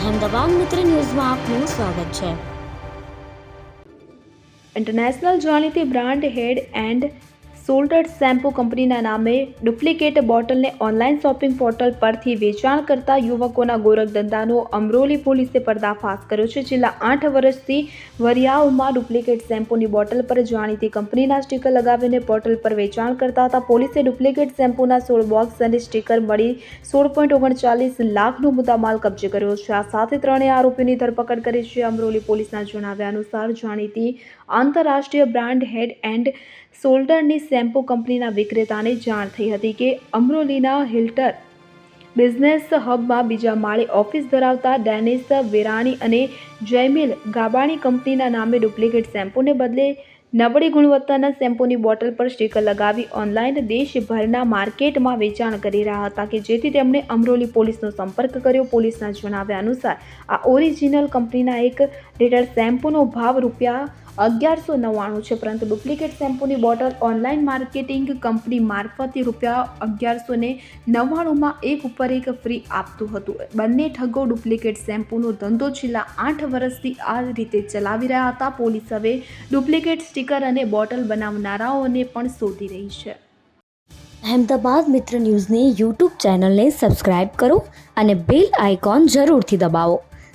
અહેમદાબાદ મિત્ર ન્યૂઝમાં આપનું સ્વાગત છે. ઇન્ટરનેશનલ જાણીતી brand head and shoulders shampoo કંપનીના નામે ડુપ્લિકેટ બોટલને ઓનલાઈન શોપિંગ પોર્ટલ પરથી વેચાણ કરતા યુવકોના ગોરખધંધાનો અમરોલી પોલીસે પર્દાફાશ કર્યો છે. છેલ્લા આઠ વર્ષથી વરિયાઓમાં ડુપ્લિકેટ શેમ્પૂની બોટલ પર જાણીતી કંપનીના સ્ટીકર લગાવીને પોર્ટલ પર વેચાણ કરતા હતા. પોલીસે ડુપ્લિકેટ શેમ્પૂના સોળ બોક્સ અને સ્ટીકર મળી સોળ પોઈન્ટ ઓગણચાલીસ લાખનો મુદ્દામાલ કબજે કર્યો છે. આ સાથે ત્રણેય આરોપીની ધરપકડ કરી છે. અમરોલી પોલીસના જણાવ્યા અનુસાર જાણીતી આંતરરાષ્ટ્રીય બ્રાન્ડ હેડ એન્ડ શોલ્ડરની શેમ્પૂ કંપનીના વિક્રેતાને જાણ થઈ હતી કે અમરોલીના હિલ્ટર બિઝનેસ હબમાં બીજા માળે ઓફિસ ધરાવતા ડેનિસ વેરાણી અને જયમિલ ગાબાણી કંપનીના નામે ડુપ્લિકેટ શેમ્પૂને બદલે નબળી ગુણવત્તાના શેમ્પૂની બોટલ પર સ્ટીકર લગાવી ઓનલાઈન દેશભરના માર્કેટમાં વેચાણ કરી રહ્યા હતા કે જેથી તેમણે અમરોલી પોલીસનો સંપર્ક કર્યો. પોલીસના જણાવ્યા અનુસાર, આ ઓરિજિનલ કંપનીના એક લીટર શેમ્પૂનો ભાવ રૂપિયા અગિયારસો નવ્વાણું છે, પરંતુ ડુપ્લિકેટ શેમ્પૂની બોટલ ઓનલાઈન માર્કેટિંગ કંપની મારફતે રૂપિયા અગિયારસો ને નવ્વાણુંમાં એક ઉપર એક ફ્રી આપતું હતું. બંને ઠગો ડુપ્લિકેટ શેમ્પૂનો ધંધો છેલ્લા આઠ વર્ષથી આ રીતે ચલાવી રહ્યા હતા. પોલીસ હવે ડુપ્લિકેટ સ્ટીકર અને બોટલ બનાવનારાઓને પણ શોધી રહી છે. અહેમદાબાદ મિત્ર ન્યૂઝની યુટ્યુબ ચેનલને સબસ્ક્રાઇબ કરો અને બેલ આઇકોન જરૂરથી દબાવો.